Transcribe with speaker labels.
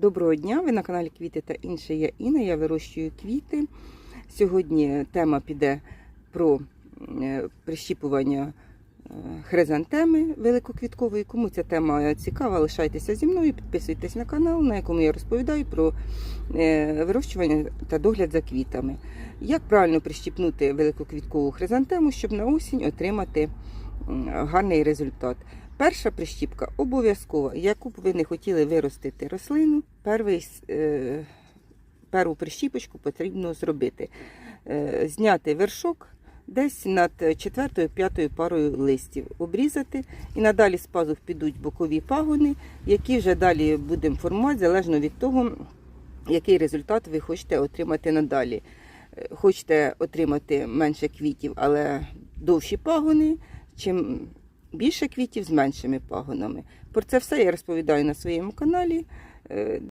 Speaker 1: Доброго дня! Ви на каналі Квіти та інше. Я Інна, я вирощую квіти. Сьогодні тема піде про е, прищіпування е, хризантеми великоквіткової. Кому ця тема цікава, лишайтеся зі мною, підписуйтесь на канал, на якому я розповідаю про е, вирощування та догляд за квітами. Як правильно прищіпнути великоквіткову хризантему, щоб на осінь отримати гарний результат. Перша прищіпка обов'язкова, яку б ви не хотіли виростити рослину, перший, е, перву прищіпочку потрібно зробити. Е, зняти вершок десь над четвертою-п'ятою парою листів, обрізати і надалі з пазух підуть бокові пагони, які вже далі будемо формувати залежно від того, який результат ви хочете отримати надалі. Е, Хочете отримати менше квітів, але довші пагони, чим більше квітів з меншими пагонами. Про це все я розповідаю на своєму каналі. Е,